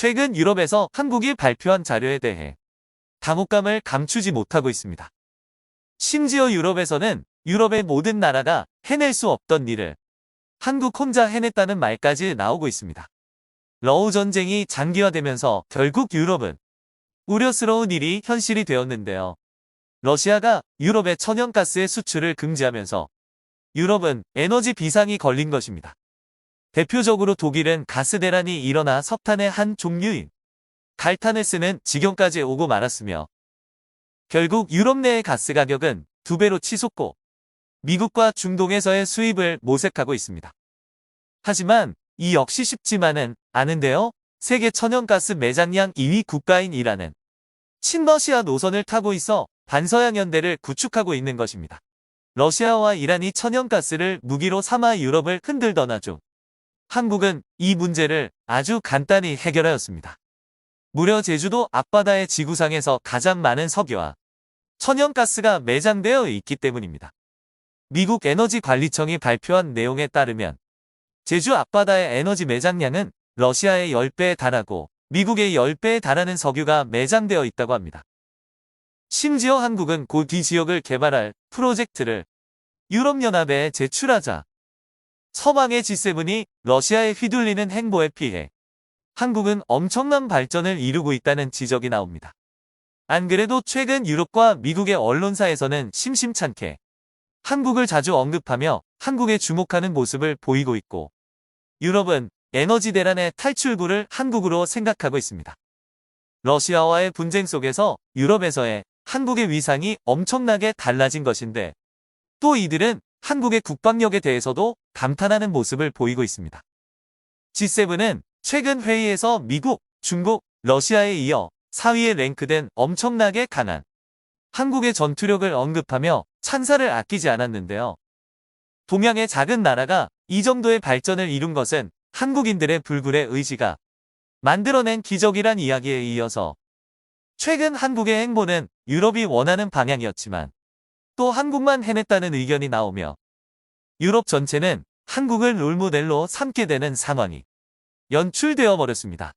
최근 유럽에서 한국이 발표한 자료에 대해 당혹감을 감추지 못하고 있습니다. 심지어 유럽에서는 유럽의 모든 나라가 해낼 수 없던 일을 한국 혼자 해냈다는 말까지 나오고 있습니다. 러우 전쟁이 장기화되면서 결국 유럽은 우려스러운 일이 현실이 되었는데요. 러시아가 유럽의 천연가스의 수출을 금지하면서 유럽은 에너지 비상이 걸린 것입니다. 대표적으로 독일은 가스 대란이 일어나 석탄의 한 종류인 갈탄을 쓰는 지경까지 오고 말았으며 결국 유럽 내의 가스 가격은 두 배로 치솟고 미국과 중동에서의 수입을 모색하고 있습니다. 하지만 이 역시 쉽지만은 않은데요. 세계 천연가스 매장량 2위 국가인 이란은 친러시아 노선을 타고 있어 반서양 연대를 구축하고 있는 것입니다. 러시아와 이란이 천연가스를 무기로 삼아 유럽을 흔들던 와중 한국은 이 문제를 아주 간단히 해결하였습니다. 무려 제주도 앞바다의 지구상에서 가장 많은 석유와 천연가스가 매장되어 있기 때문입니다. 미국 에너지관리청이 발표한 내용에 따르면 제주 앞바다의 에너지 매장량은 러시아의 10배에 달하고 미국의 10배에 달하는 석유가 매장되어 있다고 합니다. 심지어 한국은 곧이 지역을 개발할 프로젝트를 유럽연합에 제출하자 서방의 G7이 러시아에 휘둘리는 행보에 피해 한국은 엄청난 발전을 이루고 있다는 지적이 나옵니다. 안 그래도 최근 유럽과 미국의 언론사에서는 심심찮게 한국을 자주 언급하며 한국에 주목하는 모습을 보이고 있고 유럽은 에너지 대란의 탈출구를 한국으로 생각하고 있습니다. 러시아와의 분쟁 속에서 유럽에서의 한국의 위상이 엄청나게 달라진 것인데 또 이들은 한국의 국방력에 대해서도 감탄하는 모습을 보이고 있습니다. G7은 최근 회의에서 미국, 중국, 러시아에 이어 4위에 랭크된 엄청나게 강한 한국의 전투력을 언급하며 찬사를 아끼지 않았는데요. 동양의 작은 나라가 이 정도의 발전을 이룬 것은 한국인들의 불굴의 의지가 만들어낸 기적이란 이야기에 이어서 최근 한국의 행보는 유럽이 원하는 방향이었지만 또 한국만 해냈다는 의견이 나오며 유럽 전체는 한국을 롤모델로 삼게 되는 상황이 연출되어 버렸습니다.